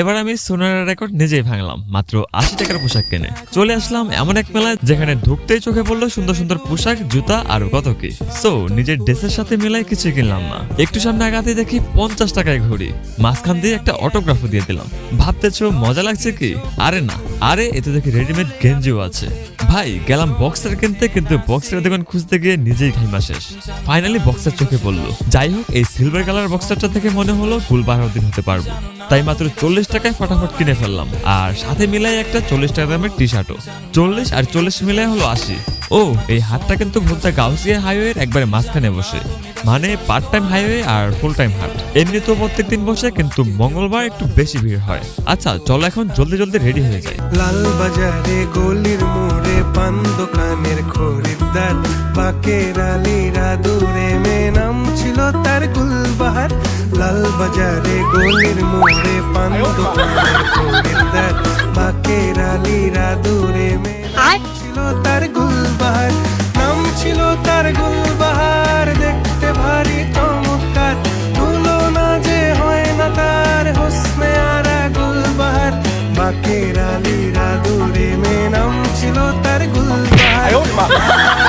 এবার আমি সোনার রেকর্ড নিজেই ভাঙলাম, মাত্র আশি টাকার পোশাক কিনে। চলে আসলাম এমন এক মেলায় যেখানে ঢুকতেই চোখে পড়ল সুন্দর সুন্দর পোশাক, জুতা আর কত কি সো নিজের ড্রেসের সাথে মিলাই কিছু কিনলাম না। একটু সামনে আগাতে দেখি পঞ্চাশ টাকায় ঘড়ি। মাঝখান দিয়ে একটা অটোগ্রাফও দিয়ে দিলাম। ভাবতেছো, মজা লাগছে কি? আরে না। আরে, এতে দেখি রেডিমেড গেঞ্জিও আছে। ভাই, গেলাম বক্সার কিনতে, কিন্তু বক্সের দোকান খুঁজতে গিয়ে নিজেই খাইমা শেষ। ফাইনালি বক্সার চোখে পড়ল। যাই হোক, এই সিলভার কালার বক্সারটা থেকে মনে হলো ফুল বারো দিন হতে পারব। তাই মাত্র চল্লিশ টাকায় ফটাফট কিনে ফেললাম। আর সাথে মিলাই একটা চল্লিশ টাকা দামের টি শার্টও চল্লিশ আর চল্লিশ মিলাই হলো আশি। ও, এই হাটটা কিন্তু ভোক্তা গাউসিয়া হাইওয়ের একবারে মাঝখানে বসে। মানে পার্ট টাইম হাইওয়ে আর ফুল টাইম হাট। এমনি তো প্রত্যেক দিন বসে, কিন্তু মঙ্গলবার একটু বেশি ভিড় হয়। আচ্ছা চলো এখন জলদি জলদি রেডি হয়ে যায় লাল বাজারে গলির মোড়ে কেরালিরা দূরে মে নাম ছিল তার গুলবাহার। লাল বাজারে গলির মোড়ে পান দোকানের মা কেরালিরা দূরে মে ছিল তার গুলবাহার। নাম ছিল তার গুলবাহার। দেখতে ভারী চমৎকার। তুলনা যে হয় না তার হোসনে আরা গুলবাহার। মা কেরালিরা দূরে মে নাম ছিল তার গুলবাহার।